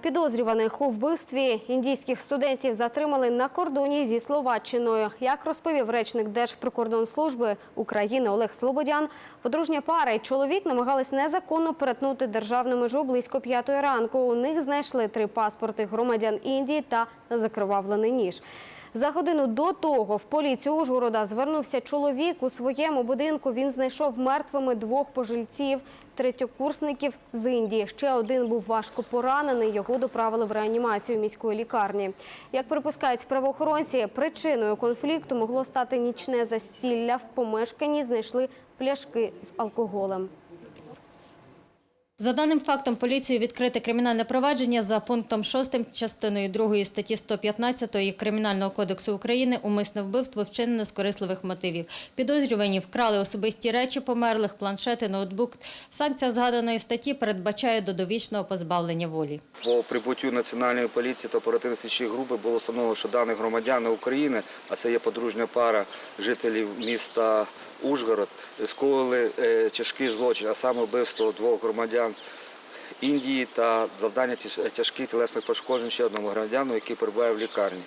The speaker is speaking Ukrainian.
Підозрюваних у вбивстві індійських студентів затримали на кордоні зі Словаччиною. Як розповів речник Держприкордонслужби України Олег Слободян, подружня пара і чоловік намагались незаконно перетнути державну межу близько п'ятої ранку. У них знайшли три паспорти громадян Індії та закривавлений ніж. За годину до того в поліцію Ужгорода звернувся чоловік. У своєму будинку він знайшов мертвими двох пожильців, третьокурсників з Індії. Ще один був важко поранений. Його доправили в реанімацію міської лікарні. Як припускають правоохоронці, причиною конфлікту могло стати нічне застілля. В помешканні знайшли пляшки з алкоголем. За даним фактом, поліцією відкрите кримінальне провадження за пунктом 6 частиною 2 статті 115 Кримінального кодексу України умисне вбивство вчинене з корисливих мотивів. Підозрювані вкрали особисті речі померлих, планшети, ноутбук. Санкція згаданої статті передбачає до довічного позбавлення волі. По прибуттю національної поліції та оперативно-слідчої групи було встановлено, що дані громадяни України, а це є подружня пара жителів міста Ужгород, скоїли е, тяжкий злочин, а саме вбивство двох громадян Індії та завдання тяжких тілесних пошкоджень ще одному громадяну, який перебуває в лікарні.